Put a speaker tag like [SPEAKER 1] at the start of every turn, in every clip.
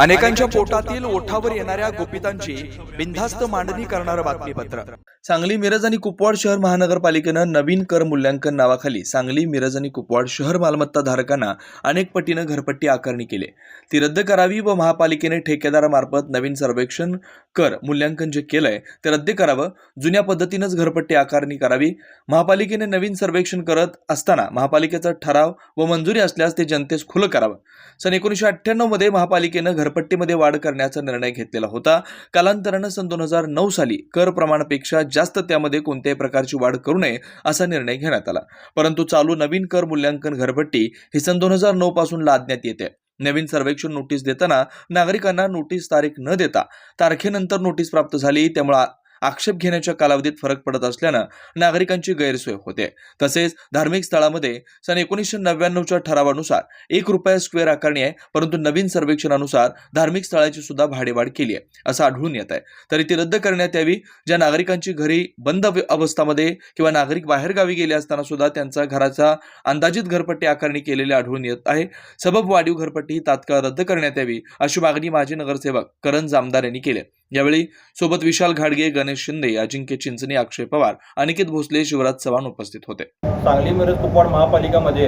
[SPEAKER 1] अनेकांच्या पोटातील ओठावर येणाऱ्या गोपितांची बिनधास्त मांडणी करणारं बातमीपत्र. सांगली मिरज आणि कुपवाड शहर महानगरपालिकेनं नवीन कर मूल्यांकन नावाखाली सांगली मिरज आणि कुपवाड शहर मालमत्ता धारकांना अनेक पटीनं घरपट्टी आकारणी केली. ती रद्द करावी व महापालिकेने ठेकेदारामार्फत नवीन सर्वेक्षण कर मूल्यांकन जे केलंय ते रद्द करावं जुन्या पद्धतीनंच घरपट्टी आकारणी करावी. महापालिकेने नवीन सर्वेक्षण करत असताना महापालिकेचा ठराव व मंजुरी असल्यास ते जनतेस खुलं करावं. सन एकोणीसशे अठ्ठ्याण्णवमध्ये महापालिकेनं घरपट्टीमध्ये वाढ करण्याचा निर्णय घेतलेला होता. कालांतरानं सन दोन हजार नऊ साली कर प्रमाणापेक्षा जास्त त्यामध्ये कोणत्याही प्रकारची वाढ करू नये असा निर्णय घेण्यात आला. परंतु चालू नवीन कर मूल्यांकन घरपट्टी ही सन दोन हजार नऊ पासून लादण्यात येते. नवीन सर्वेक्षण नोटीस देताना नागरिकांना नोटीस तारीख न देता तारखेनंतर नोटीस प्राप्त झाली त्यामुळे आक्षेप घेण्याच्या कालावधीत फरक पडत असल्यानं नागरिकांची गैरसोय होते. तसेच धार्मिक स्थळामध्ये सन एकोणीसशे नव्याण्णवच्या ठरावानुसार एक रुपया स्क्वेअर आकारणी आहे परंतु नवीन सर्वेक्षणानुसार धार्मिक स्थळाची सुद्धा भाडेवाढ केली आहे असं आढळून येत आहे. तरी ती रद्द करण्यात यावी ज्या नागरिकांची घरी बंद अवस्थामध्ये किंवा नागरिक बाहेरगावी गेले असताना सुद्धा त्यांचा घराचा अंदाजित घरपट्टी आकारणी केलेली आढळून येत आहे. सबब वाढीव घरपट्टी ही तात्काळ रद्द करण्यात यावी अशी मागणी माजी नगरसेवक करण जामदार यांनी केली यावेळी सोबत विशाल घाडगे गणेश शिंदे अजिंक्य चिंचणी अक्षय पवार अनिकेत भोसले शिवराज चव्हाण उपस्थित होते.
[SPEAKER 2] सांगली मिरज कुपवाड महापालिकामध्ये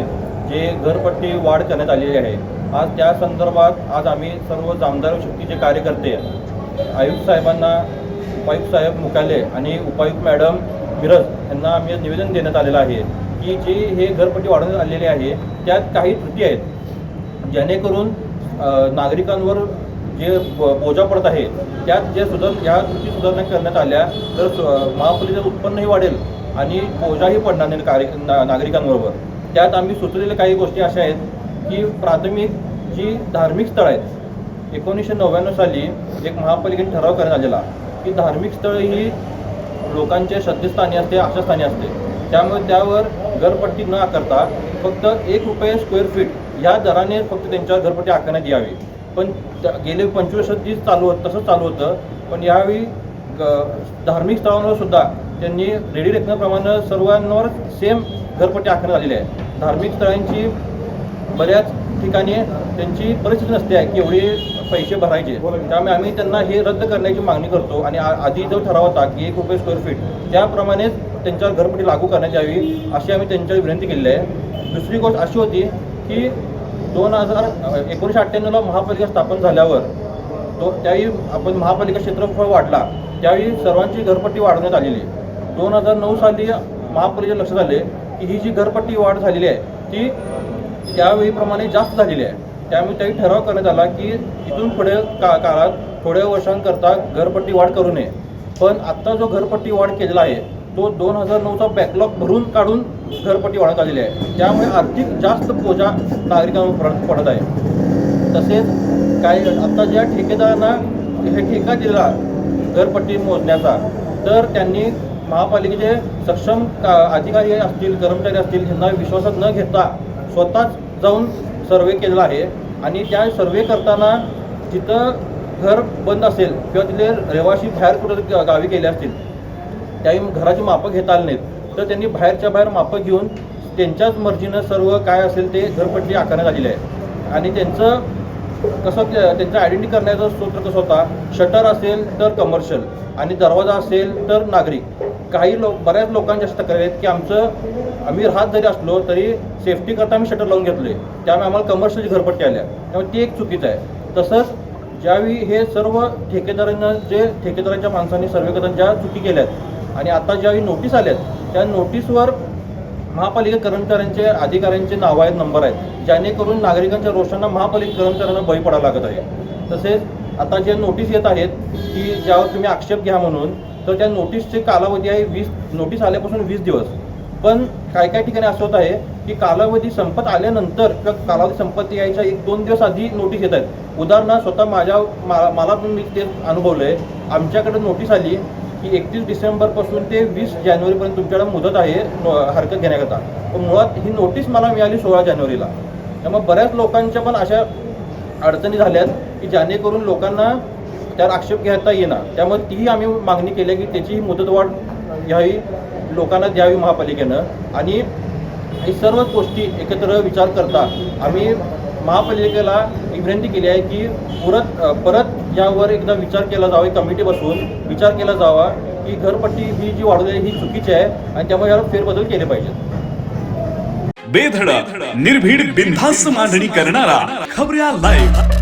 [SPEAKER 2] जे घरपट्टी वाढ करण्यात आलेली आहे आज त्या संदर्भात आज आम्ही सर्व जामदार शक्तीचे कार्यकर्ते आयुक्त साहेबांना उपायुक्त साहेब मुकाले आणि उपायुक्त मॅडम मिरज यांना आम्ही निवेदन देण्यात आलेलं आहे की जे हे घरपट्टी वाढवण्यात आलेले आहे त्यात काही त्रुटी आहेत. जेणेकरून नागरिकांवर जे ब- बोजा पडत आहे त्यात जे सुधार या कृती सुधारणा करण्यात आल्या तर महापालिकेचं उत्पन्नही वाढेल आणि बोजाही पडणार नाही कार्य ना नागरिकांबरोबर. त्यात आम्ही सुचवलेल्या काही गोष्टी अशा आहेत की प्राथमिक जी धार्मिक स्थळं आहेत एकोणीसशे नव्याण्णव साली एक महापालिकेने ठराव करण्यात आलेला की धार्मिक स्थळं ही लोकांच्या श्रद्धेस्थानी असते आशास्थानी असते. त्यामुळे त्यावर घरपट्टी न आकारता फक्त एक रुपये स्क्वेअर फीट ह्या दराने फक्त त्यांच्यावर घरपट्टी आकारण्यात यावी. पण गेले पंचवीस तीच चालू होत तसंच चालू होतं. पण यावेळी धार्मिक स्थळांवर सुद्धा त्यांनी रेडी रेखनाप्रमाणे सर्वांवर सेम घरपट्टी आखण्यात आलेली आहे. धार्मिक स्थळांची बऱ्याच ठिकाणी त्यांची परिस्थिती नसते आहे की एवढे पैसे भरायचे. त्यामुळे आम्ही त्यांना हे रद्द करण्याची मागणी करतो आणि आधी जो ठराव होता की एक रुपये स्क्वेअर फीट त्याप्रमाणेच त्यांच्यावर घरपट्टी लागू करण्यात यावी अशी आम्ही त्यांच्यावर विनंती केलेली आहे. दुसरी गोष्ट अशी होती की दोन हजार एकोणीसशे अठ्ठ्याण्णवला महापालिका स्थापन झाल्यावर तो त्यावेळी आपण महापालिका क्षेत्रफळ वाढला त्यावेळी सर्वांची घरपट्टी वाढवण्यात आलेली दोन हजार नऊ साली महापालिकेच्या लक्षात आले की ही जी घरपट्टी वाढ झालेली आहे ती त्यावेळीप्रमाणे जास्त झालेली आहे. त्यामुळे त्यावेळी ठराव करण्यात आला की इथून पुढे का काळात थोड्या वर्षांकरता घरपट्टी वाढ करू नये. पण आत्ता जो घरपट्टी वाढ केलेला आहे तो दोन हजार नऊचा बॅकलॉग भरून काढून घरपट्टी वाढत आलेली आहे. त्यामुळे आर्थिक जास्त बोजा नागरिकांवर पडत आहे. तसेच काही आता ज्या ठेकेदारांना हे ठेका दिला घरपट्टी मोजण्याचा तर त्यांनी महापालिकेचे सक्षम का अधिकारी असतील कर्मचारी असतील यांना विश्वासात न घेता स्वतःच जाऊन सर्वे केलेला आहे. आणि त्या सर्वे करताना जिथं घर बंद असेल किंवा तिथे रहिवासी बाहेर कुठं गावी गेले असतील त्याही घराची मापं घेता आली नाहीत. तर त्यांनी बाहेरच्या बाहेर मापं घेऊन त्यांच्याच मर्जीनं सर्व काय असेल ते घरपट्टी आकारण्यात आलेली आहे. आणि त्यांचं कसं त्यांचं आयडेंटिटी करण्याचा सूत्र कसं होता? शटर असेल तर कमर्शियल आणि दरवाजा असेल तर नागरिक. काही लोक बऱ्याच लोकांच्या अशा तक्रारी आहेत की आमचं आम्ही राहत जरी असलो तरी सेफ्टी करता आम्ही शटर लावून घेतले त्यामुळे आम्हाला कमर्शियलची घरपट्टी आल्या. त्यामुळे ती एक चुकीचं आहे. तसंच ज्यावेळी हे सर्व ठेकेदारांना जे ठेकेदारांच्या माणसांनी सर्वे करताना ज्या चुकी केल्यात आणि आता ज्यावेळी नोटीस आल्यात त्या नोटीसवर महापालिका कर्मचाऱ्यांचे अधिकाऱ्यांचे नाव आहेत नंबर आहेत जेणेकरून नागरिकांच्या रोषांना महापालिका कर्मचाऱ्यांना बळी पडायला लागत आहे. तसेच आता जे नोटीस येत आहेत की ज्यावर तुम्ही आक्षेप घ्या म्हणून तर त्या नोटीसचे कालावधी आहे वीस नोटीस आल्यापासून वीस दिवस. पण काय काय ठिकाणी असं होत आहे की कालावधी संपत आल्यानंतर किंवा कालावधी संपत्ती यायच्या एक दोन दिवस आधी नोटीस येत आहेत. उदाहरणार्थ स्वतः माझ्या मा- मला पण मी ते अनुभवलं आहे आमच्याकडे नोटीस आली की एकतीस डिसेंबरपासून ते वीस जानेवारीपर्यंत तुमच्याकडे मुदत आहे हरकत घेण्याकरता. पण मुळात ही नोटीस मला मिळाली सोळा जानेवारीला. त्यामुळे बऱ्याच लोकांच्या पण अशा अडचणी झाल्यात की जेणेकरून लोकांना त्यावर आक्षेप घेता येणार त्यामुळे तीही आम्ही मागणी केली आहे की त्याची मुदतवाढ घ्यावी लोकांना द्यावी महापालिकेनं. आणि सर्वच सर्व गोष्टी एकत्र विचार करता आम्ही महापालिकेला विनंती केली आहे की परत परत यावर एकदा विचार केला जावा एक कमिटी बसून विचार केला जावा की घरपट्टी ही जी वाढवली आहे ही चुकीची आहे आणि त्यामुळे यावर फेरबदल केले पाहिजेत.
[SPEAKER 3] बेधडक निर्भीड बिनधास्त मांडणी करणारा खबऱ्या लाईव्ह